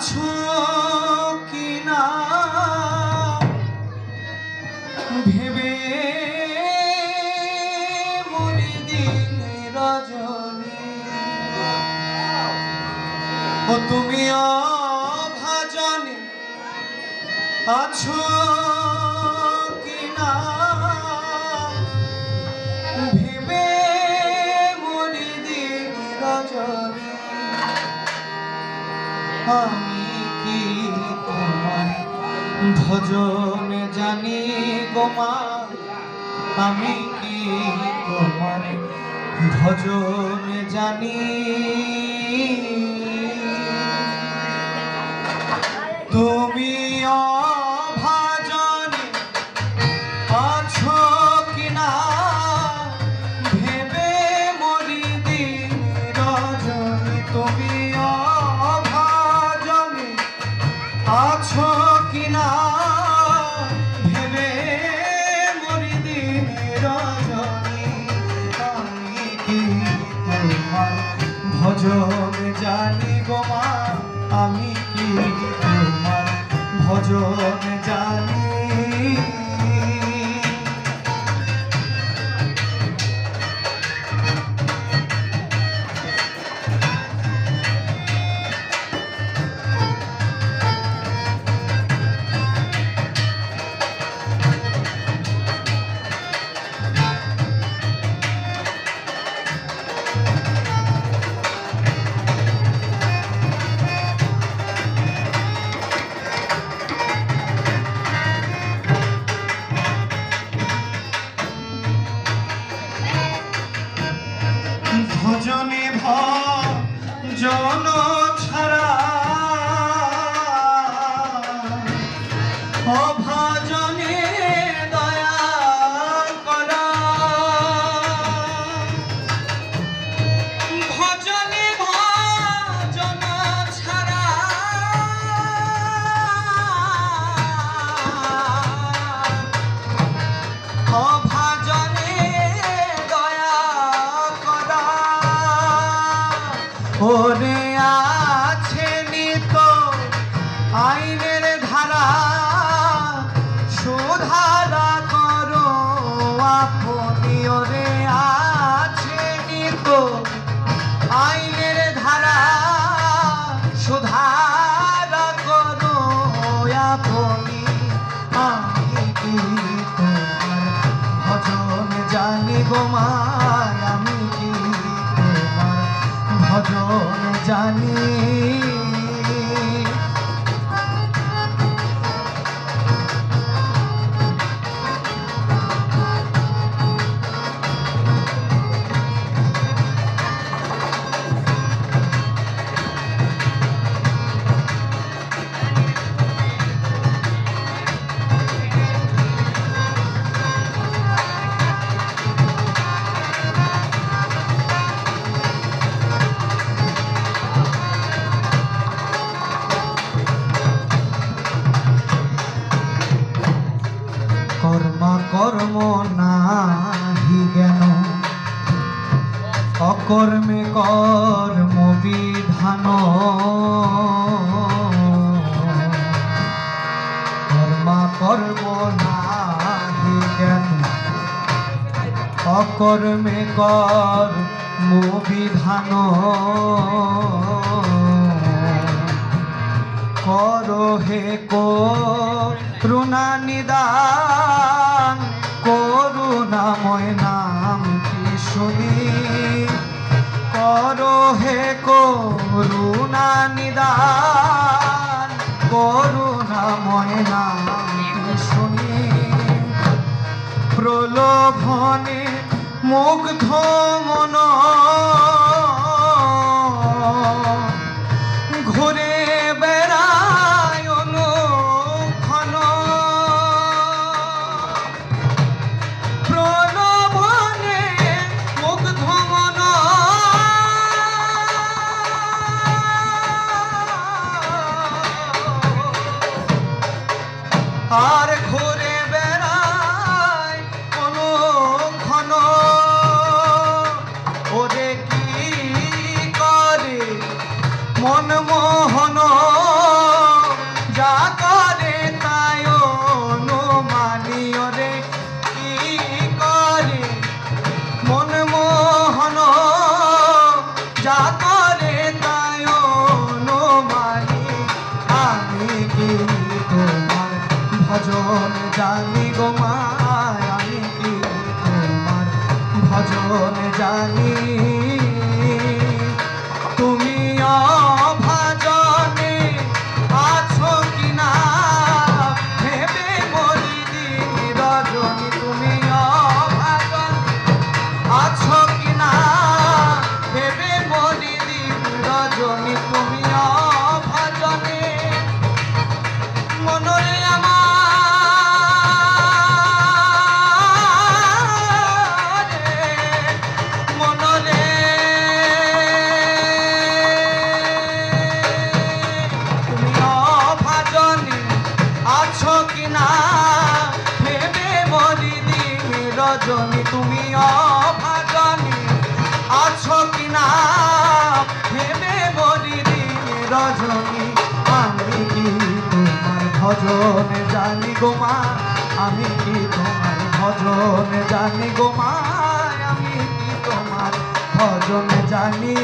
আছো কি না ভেবে মরি দিন রজনী। ও তুমি অভাজনে আছো কি না ভেবে মরি দিন রজনী। তোমার ভজন জানি গোমা আমি কি তোমার? ভজনে জানি জানি। ভজন ওরে আছে নিত আইনের ধারা। সুধারা করো আপনি ওরে আছে নিত আইনের ধারা। সুধারা করো আপনি আমি ভজন জানি গোমায় জানি নাহি জ্ঞান অকর্মে কর্ম বিধান। কর্ম কর্ম নাহি জ্ঞান অকর্মে কর্ম বিধান। করো হে করুণা নিদান করুণাময় নাম কি শুনি? করো হে করুণা নিদান করুণাময় নাম কি শুনি? প্রলোভনে মুগ্ধ মন ভজন রজনী তুমি অভাজনী, আছো কিনা? ভেবে মরি রজনী, আমি কি তোমার ভজন জানি গো মা? আমি কি তোমার ভজন জানি গো মা? আমি কি তোমার ভজন জানি?